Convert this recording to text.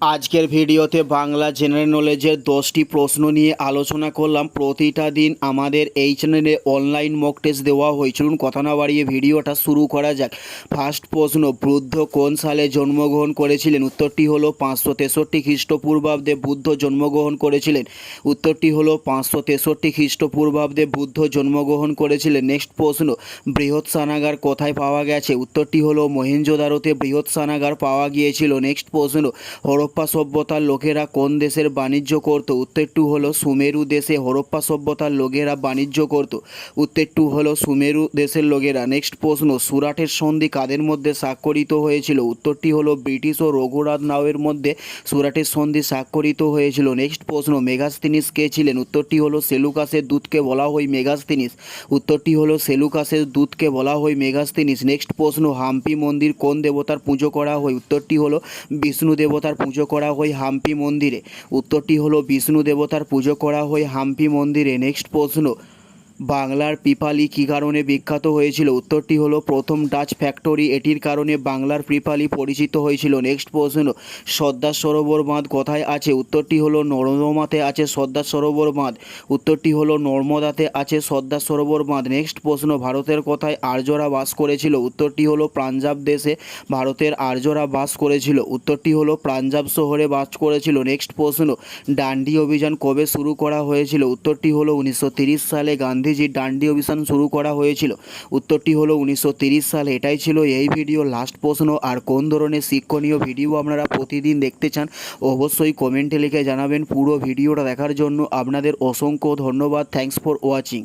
আজকের ভিডিওতে বাংলা জেনারেল নলেজের দশটি প্রশ্ন নিয়ে আলোচনা করলাম। প্রতিটা দিন আমাদের এই চ্যানেলে অনলাইন মক টেস্ট দেওয়া হয়েছিল কথা না বাড়িয়ে ভিডিওটা শুরু করা যাক। ফার্স্ট প্রশ্ন, বুদ্ধ কোন সালে জন্মগ্রহণ করেছিলেন? উত্তরটি হলো পাঁচশো তেষট্টি খ্রিস্টপূর্বাব্দে বুদ্ধ জন্মগ্রহণ করেছিলেন। উত্তরটি হলো পাঁচশো তেষট্টি খ্রিস্টপূর্বাব্দে বুদ্ধ জন্মগ্রহণ করেছিলেন। নেক্সট প্রশ্ন, বৃহৎ সানাগার কোথায় পাওয়া গেছে? উত্তরটি হলো মহেঞ্জোদারোতে বৃহৎ সানাগার পাওয়া গিয়েছিল। নেক্সট প্রশ্ন হরপ্পা সভ্যতার লোকেরা কোন দেশের বাণিজ্য করত? উত্তর টু হলো সুমেরু দেশে হরপ্পা সভ্যতার লোকেরা বাণিজ্য করত। উত্তর টু হলো সুমেরু দেশের লোকেরা। নেক্সট প্রশ্ন, সুরাটের সন্ধি কাদের মধ্যে স্বাক্ষরিত হয়েছিল? উত্তরটি হলো ব্রিটিশ ও রঘুনাথ নাওয়ের মধ্যে সুরাটের সন্ধি স্বাক্ষরিত হয়েছিল। নেক্সট প্রশ্ন, মেগাস্তিনিস কে ছিলেন? উত্তরটি হলো সেলুকাসের দূতকে বলা হয় মেগাস্তিনিস। উত্তরটি হলো সেলুকাসের দূতকে বলা হয় মেগাস্তিনিস। নেক্সট প্রশ্ন, হাম্পি মন্দির কোন দেবতার পুজো করা হয়? উত্তরটি হলো বিষ্ণু দেবতার পুজো করা হয় হাম্পি মন্দিরে। উত্তরটি হলো বিষ্ণু দেবতার পুজো করা হয় হাম্পি মন্দিরে। নেক্সট প্রশ্ন। বাংলার পিপালি কী কারণে বিখ্যাত হয়েছিল? উত্তরটি হলো, প্রথম ডাচ ফ্যাক্টরি এটির কারণে বাংলার পিপালি পরিচিত হয়েছিল। নেক্সট প্রশ্ন, সর্দার সরোবর বাঁধ কোথায় আছে? উত্তরটি হলো, নর্মদাতে আছে সর্দার সরোবর বাঁধ। উত্তরটি হলো, নর্মদাতে আছে সর্দার সরোবর বাঁধ। নেক্সট প্রশ্ন, ভারতের কোথায় আর্যরা বাস করেছিল? উত্তরটি হলো, পাঞ্জাব দেশে ভারতের আর্যরা বাস করেছিল। উত্তরটি হলো, পাঞ্জাব শহরে বাস করেছিল। নেক্সট প্রশ্ন, ডান্ডি অভিযান কবে শুরু করা হয়েছিল? উত্তরটি হলো, উনিশশো সালে গান্ধীজির ডান্ডি অভিযান শুরু করা হয়েছিল, উত্তরটি হলো উনিশশো সাল। এটাই ছিল এই ভিডিও। লাস্ট প্রশ্ন, আর কোন ধরনের শিক্ষণীয় ভিডিও আপনারা প্রতিদিন দেখতে চান, অবশ্যই কমেন্টে লিখে জানাবেন। পুরো ভিডিওটা দেখার জন্য আপনাদের অসংখ্য ধন্যবাদ। Thanks for watching